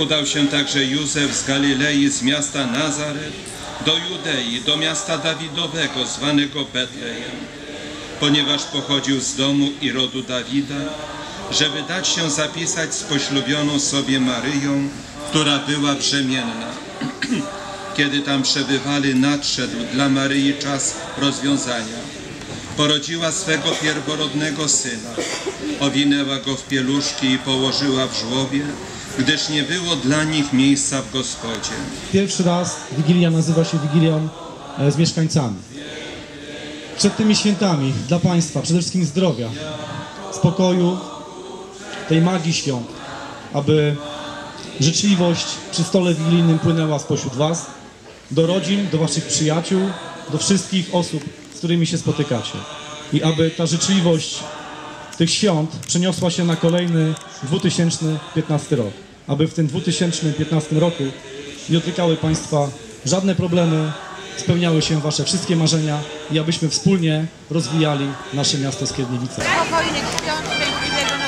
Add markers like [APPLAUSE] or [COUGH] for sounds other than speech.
Udał się także Józef z Galilei, z miasta Nazaret, do Judei, do miasta Dawidowego, zwanego Betlejem, ponieważ pochodził z domu i rodu Dawida, żeby dać się zapisać z poślubioną sobie Maryją, która była brzemienna. [CLEARS THROAT] Kiedy tam przebywali, nadszedł dla Maryi czas rozwiązania. Porodziła swego pierworodnego syna, owinęła go w pieluszki i położyła w żłobie, gdyż nie było dla nich miejsca w gospodzie. Pierwszy raz Wigilia nazywa się Wigilią e, z mieszkańcami. Przed tymi świętami dla Państwa przede wszystkim zdrowia, spokoju, tej magii świąt, aby życzliwość przy stole wigilijnym płynęła spośród Was, do rodzin, do Waszych przyjaciół, do wszystkich osób, z którymi się spotykacie. I aby ta życzliwość tych świąt przeniosła się na kolejny 2015 rok. Aby w tym 2015 roku nie dotykały Państwa żadne problemy, spełniały się Wasze wszystkie marzenia i abyśmy wspólnie rozwijali nasze miasto Skierniewice. Spokojnych świąt,